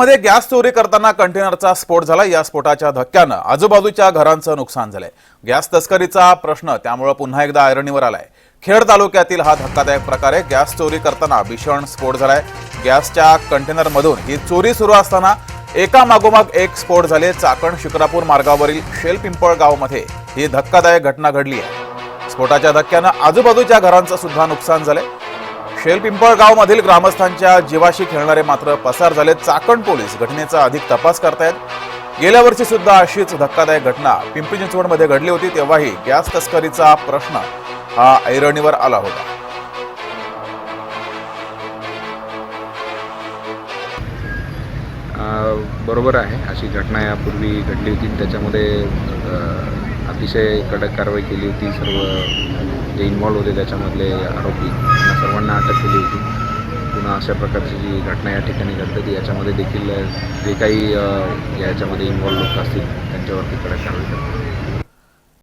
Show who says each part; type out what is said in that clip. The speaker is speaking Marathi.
Speaker 1: मध्ये गॅस चोरी करताना कंटेनरचा स्फोट झाला. या स्फोटाच्या धक्क्यानं आजूबाजूच्या घरांचं नुकसान झालंय. गॅस तस्करीचा प्रश्न त्यामुळे पुन्हा एकदा ऐरणीवर आलाय. खेड तालुक्यातील हा धक्कादायक प्रकार आहे गॅस चोरी करताना भीषण स्फोट झालाय. गॅसच्या कंटेनरमधून ही चोरी सुरू असताना एका मागोमाग एक स्फोट झाले. चाकण शिक्रापूर मार्गावरील शेल पिंपळ गावमध्ये ही धक्कादायक घटना घडली आहे. स्फोटाच्या धक्क्यानं आजूबाजूच्या घरांचं सुद्धा नुकसान झालंय. शेल गावमधील ग्रामस्थांच्या जीवाशी खेळणारे मात्र पसार झाले चाकण पोलीस घटनेचा अधिक तपास करतायत. गेल्या वर्षी सुद्धा अशीच धक्कादायक घटना पिंपरी चिंचवडमध्ये घडली होती तेव्हाही गॅस तस्करीचा प्रश्न हा ऐरणीवर आला होता.
Speaker 2: बरोबर आहे अशी घटना यापूर्वी घडली होती. त्याच्यामध्ये अतिशय कडक कारवाई केली होती. सर्व जे इन्व्हॉल्व होते त्याच्यामधले आरोपी सर्व अटक केली होती. पुन्हा अशा प्रकारची जी घटना या ठिकाणी घडते ती याच्यामध्ये देखील जे काही याच्यामध्ये इन्वॉल्व लोक असतील त्यांच्यावरती कडक कारवाई करतात.